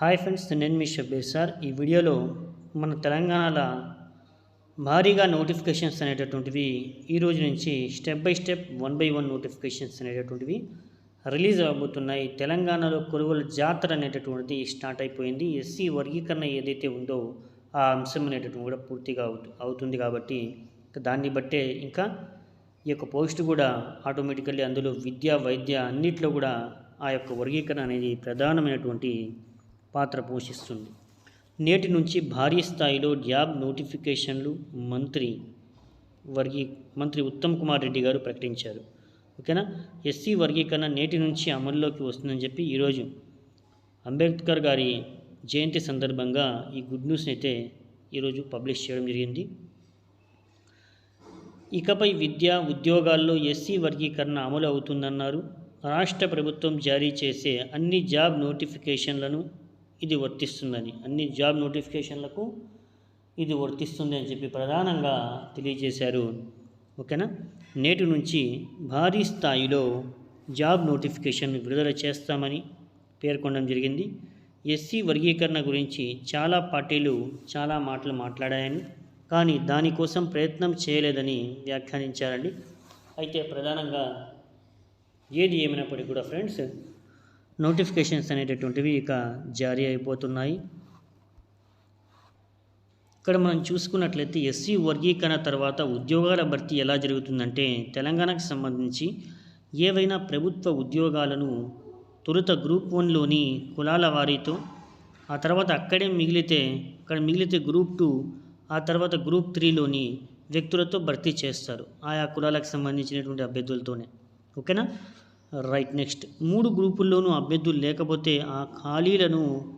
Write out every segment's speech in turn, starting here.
Hi friends నేను మీ Shabbir sir. ఈ వీడియోలో మన తెలంగాణలో భారీగా నోటిఫికేషన్స్ అనేటటువంటివి ఈ రోజు నుంచి step by step one by one notifications అనేటటువంటివి రిలీజ్ అవబోతున్నాయి. తెలంగాణలో కొనుగోలు జాతర అనేటటువంటిది స్టార్ట్ అయిపోయింది. ఎస్సీ వర్గీకరణ ఏదైతే ఉందో ఆ అంశం అనేటటువంటి కూడా పూర్తిగా అవుతుంది కాబట్టి దాన్ని బట్టే ఇంకా ఈ యొక్క పోస్ట్ కూడా ఆటోమేటికల్లీ అందులో విద్య వైద్య అన్నిట్లో కూడా ఆ యొక్క వర్గీకరణ అనేది ప్రధానమైనటువంటి పాత్ర పోషిస్తుంది. నేటి నుంచి భారీ స్థాయిలో జాబ్ నోటిఫికేషన్లు మంత్రి వర్గీ మంత్రి ఉత్తమ్ కుమార్ రెడ్డి గారు ప్రకటించారు. ఓకేనా? ఎస్సీ వర్గీకరణ నేటి నుంచి అమల్లోకి వస్తుందని చెప్పి ఈరోజు అంబేద్కర్ గారి జయంతి సందర్భంగా ఈ గుడ్ న్యూస్ అయితే ఈరోజు పబ్లిష్ చేయడం జరిగింది. ఇకపై విద్య ఉద్యోగాల్లో ఎస్సీ వర్గీకరణ అమలు అవుతుందన్నారు. రాష్ట్ర ప్రభుత్వం జారీ చేసే అన్ని జాబ్ నోటిఫికేషన్లను ఇది వర్తిస్తుందని. అన్ని జాబ్ నోటిఫికేషన్లకు ఇది వర్తిస్తుంది అని చెప్పి ప్రధానంగా తెలియజేశారు. ఓకేనా? నేటి నుంచి భారీ స్థాయిలో జాబ్ నోటిఫికేషన్ విడుదల చేస్తామని పేర్కొనడం జరిగింది. ఎస్సీ వర్గీకరణ గురించి చాలా పార్టీలు చాలా మాటలు మాట్లాడాయని కానీ దానికోసం ప్రయత్నం చేయలేదని వ్యాఖ్యానించారండి. అయితే ప్రధానంగా ఏది ఏమైనప్పటికీ కూడా ఫ్రెండ్స్ నోటిఫికేషన్స్ అనేటటువంటివి ఇక జారీ అయిపోతున్నాయి. ఇక్కడ మనం చూసుకున్నట్లయితే ఎస్సీ వర్గీకరణ తర్వాత ఉద్యోగాల భర్తీ ఎలా జరుగుతుందంటే తెలంగాణకు సంబంధించి ఏవైనా ప్రభుత్వ ఉద్యోగాలను తొలుత గ్రూప్ వన్లోని కులాల వారీతో ఆ తర్వాత అక్కడే మిగిలితే అక్కడ మిగిలితే గ్రూప్ టూ ఆ తర్వాత గ్రూప్ త్రీలోని వ్యక్తులతో భర్తీ చేస్తారు. ఆయా కులాలకు సంబంధించినటువంటి అభ్యర్థులతోనే. ఓకేనా? Right next. మూడు గ్రూపుల్లోనూ అభ్యర్థులు లేకపోతే ఆ ఖాళీలను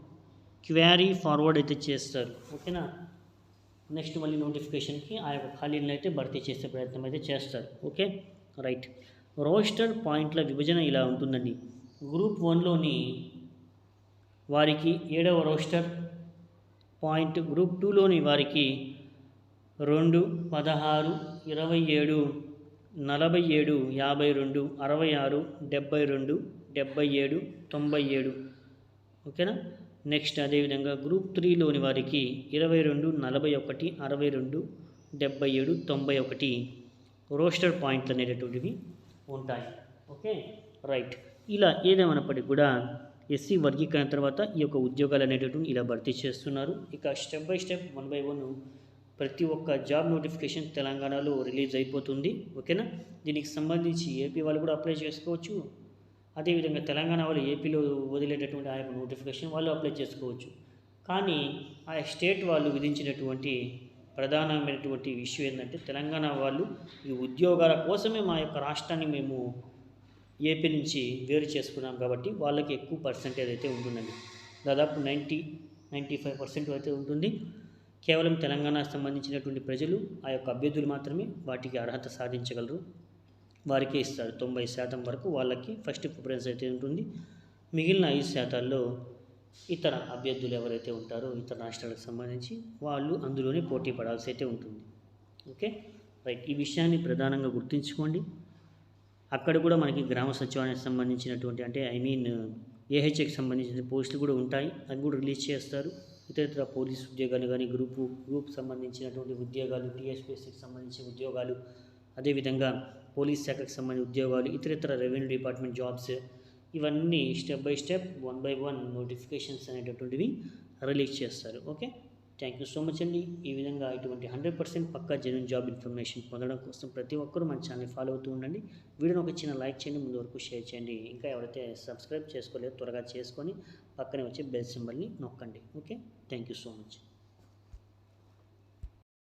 క్వారీ ఫార్వర్డ్ అయితే చేస్తారు. ఓకేనా? నెక్స్ట్ మళ్ళీ నోటిఫికేషన్కి ఆ యొక్క ఖాళీలను అయితే భర్తీ చేసే ప్రయత్నం అయితే చేస్తారు. ఓకే? రైట్. రోస్టర్ పాయింట్ల విభజన ఇలా ఉంటుందండి. గ్రూప్ వన్లోని వారికి ఏడవ రోస్టర్ పాయింట్ గ్రూప్ టూలోని వారికి రెండు పదహారు ఇరవై ఏడు నలభై ఏడు యాభై రెండు అరవై ఆరు డెబ్బై రెండు డెబ్బై ఏడు తొంభై ఏడు. ఓకేనా? నెక్స్ట్ అదేవిధంగా గ్రూప్ త్రీలోని వారికి ఇరవై రెండు నలభై ఒకటి అరవై రెండు డెబ్బై ఏడు తొంభై ఒకటి రోస్టర్ పాయింట్లు అనేటటువంటివి ఉంటాయి. ఓకే? రైట్. ఇలా ఏదేమైనప్పటికీ కూడా ఎస్సీ వర్గీకరణ తర్వాత ఈ యొక్క ఉద్యోగాలు అనేటటువంటి ఇలా భర్తీ చేస్తున్నారు. ఇక step by step one by one ప్రతి ఒక్క జాబ్ నోటిఫికేషన్ తెలంగాణలో రిలీజ్ అయిపోతుంది ఓకేనా? దీనికి సంబంధించి ఏపీ వాళ్ళు కూడా అప్లై చేసుకోవచ్చు. అదేవిధంగా తెలంగాణ వాళ్ళు ఏపీలో వదిలేటటువంటి ఆ యొక్క నోటిఫికేషన్ వాళ్ళు అప్లై చేసుకోవచ్చు. కానీ ఆ స్టేట్ వాళ్ళు విధించినటువంటి ప్రధానమైనటువంటి విషయం ఏంటంటే తెలంగాణ వాళ్ళు ఈ ఉద్యోగాల కోసమే మా యొక్క రాష్ట్రాన్ని మేము ఏపీ నుంచి వేరు చేసుకున్నాం కాబట్టి వాళ్ళకి ఎక్కువ పర్సెంటేజ్ అయితే ఉంటుందండి. దాదాపు నైంటీ నైంటీ ఫైవ్ పర్సెంట్ అయితే ఉంటుంది. కేవలం తెలంగాణకు సంబంధించినటువంటి ప్రజలు ఆ యొక్క అభ్యర్థులు మాత్రమే వాటికి అర్హత సాధించగలరు. వారికే ఇస్తారు. తొంభై శాతం వరకు వాళ్ళకి ఫస్ట్ ప్రిఫరెన్స్ అయితే ఉంటుంది. మిగిలిన ఐదు శాతాల్లో ఇతర అభ్యర్థులు ఎవరైతే ఉంటారో ఇతర రాష్ట్రాలకు సంబంధించి వాళ్ళు అందులోనే పోటీ పడాల్సి అయితే ఉంటుంది. ఓకే? రైట్. ఈ విషయాన్ని ప్రధానంగా గుర్తుంచుకోండి. అక్కడ కూడా మనకి గ్రామ సచివాలయానికి సంబంధించినటువంటి అంటే ఐ మీన్ ఏహెచ్ఏకి సంబంధించిన పోస్టులు కూడా ఉంటాయి. అవి కూడా రిలీజ్ చేస్తారు. ఇతర పోలీస్ ఉద్యోగాలు కానీ గ్రూపు గ్రూప్ సంబంధించినటువంటి ఉద్యోగాలు టీఎస్పీఎస్సికి సంబంధించిన ఉద్యోగాలు అదేవిధంగా పోలీస్ శాఖకు సంబంధించిన ఉద్యోగాలు ఇతరితర రెవెన్యూ డిపార్ట్మెంట్ జాబ్స్ ఇవన్నీ step by step one by one notifications అనేటటువంటివి రిలీజ్ చేస్తారు. Okay? Thank you so much అండి. ఈ విధంగా ఇటువంటి hundred percent pakka genuine job information పొందడం కోసం ప్రతి ఒక్కరూ మన ఛానల్ ఫాలో అవుతూ ఉండండి. వీడియోని ఒక చిన్న లైక్ చేయండి ముందు వరకు షేర్ చేయండి. ఇంకా ఎవరైతే సబ్స్క్రైబ్ చేసుకోలేదో త్వరగా చేసుకొని పక్కనే వచ్చే బెల్ సింబల్ని నొక్కండి. Okay thank you so much